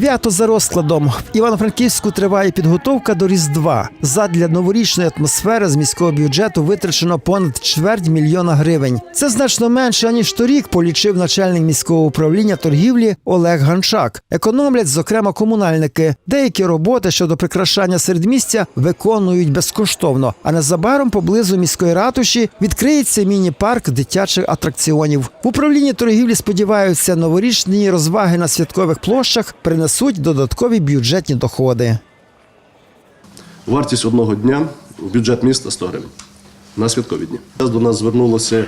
Свято за розкладом. В Івано-Франківську триває підготовка до Різдва. Задля новорічної атмосфери з міського бюджету витрачено понад чверть мільйона гривень. Це значно менше аніж торік, полічив начальник міського управління торгівлі Олег Ганчак. Економлять, зокрема, комунальники. Деякі роботи щодо прикрашання середмістя виконують безкоштовно. А незабаром поблизу міської ратуші відкриється міні-парк дитячих атракціонів. В управлінні торгівлі сподіваються, новорічні розваги на святкових площах принесуть додаткові бюджетні доходи. Вартість одного дня в бюджет міста 100 гривень на святкові дні. До нас звернулося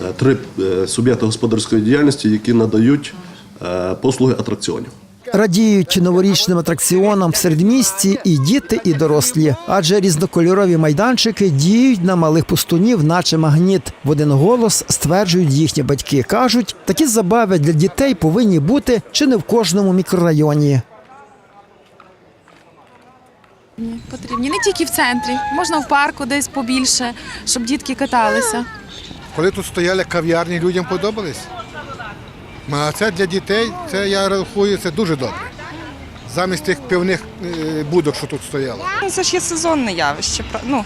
е, три е, суб'єкти господарської діяльності, які надають е, послуги атракціонів. Радіють новорічним атракціонам в середмісті і діти, і дорослі, адже різнокольорові майданчики діють на малих пустунів, наче магніт. В один голос стверджують їхні батьки. кажуть, такі забави для дітей повинні бути чи не в кожному мікрорайоні. Потрібні не тільки в центрі, можна в парку десь побільше, щоб дітки каталися. Коли тут стояли кав'ярні, людям подобались. А це для дітей, це я рахую, це дуже добре. Замість тих пивних е, будок, що тут стояло. Ну, Це ж є сезонне явище. Ну,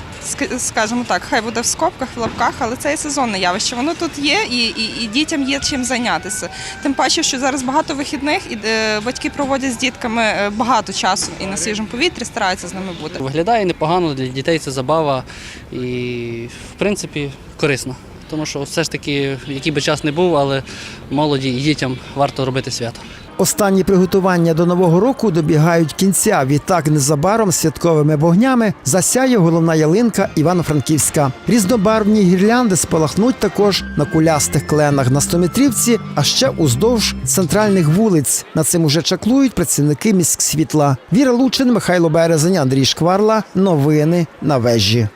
скажімо так, хай буде в скобках, в лапках, але це є сезонне явище. Воно тут є і, і, і дітям є чим зайнятися. Тим паче, що зараз багато вихідних, і е, батьки проводять з дітками е, багато часу і на свіжому повітрі стараються з ними бути. Виглядає непогано для дітей це забава і, в принципі, корисно. Тому що все ж таки, який би час не був, але молоді і дітям варто робити свято. Останні приготування до нового року добігають кінця. Відтак незабаром святковими вогнями засяє головна ялинка Івано-Франківська. Різнобарвні гірлянди спалахнуть також на кулястих кленах на стометрівці, а ще уздовж центральних вулиць. Над цим уже чаклують працівники міськсвітла. Віра Лучин, Михайло Березень, Андрій Шкварла. Новини на вежі.